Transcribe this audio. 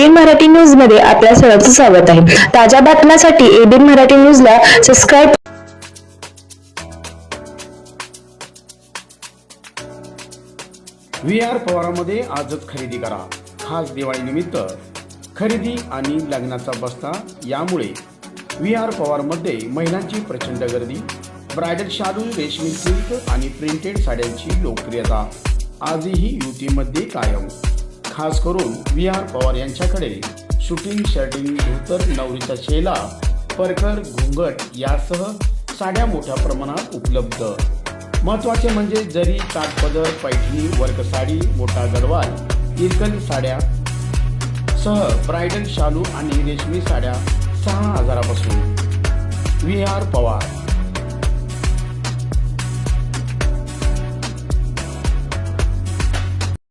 ABN Marathi न्यूजमध्ये आपल्या सर्वांचं स्वागत आहे. ताज्या बातम्यांसाठी एबीएन मराठी न्यूजला सबस्क्राईब व्ही आर पवारामध्ये आजच खरेदी करा. खास दिवाळीनिमित्त खरेदी आणि लग्नाचा बस्ता यामुळे व्ही आर पवारमध्ये महिलांची प्रचंड गर्दी ब्रायडल शालू रेशमी सिल्क आणि प्रिंटेड साड्यांची लोकप्रियता. आजही युतीमध्ये कायम. खास करून व्ही आर पवार यांच्याकडे शूटिंग शर्टिंग धोतर नवरीचा शेला परकर घुंगट यासह साड्या मोठ्या प्रमाणात उपलब्ध. महत्त्वाचे म्हणजे जरी ताटपदर पैठणी वर्क साडी मोठा गडवाल इरकल साड्या सह ब्रायडल शालू आणि रेशमी साड्या सहा हजारापासून. V R Pawar.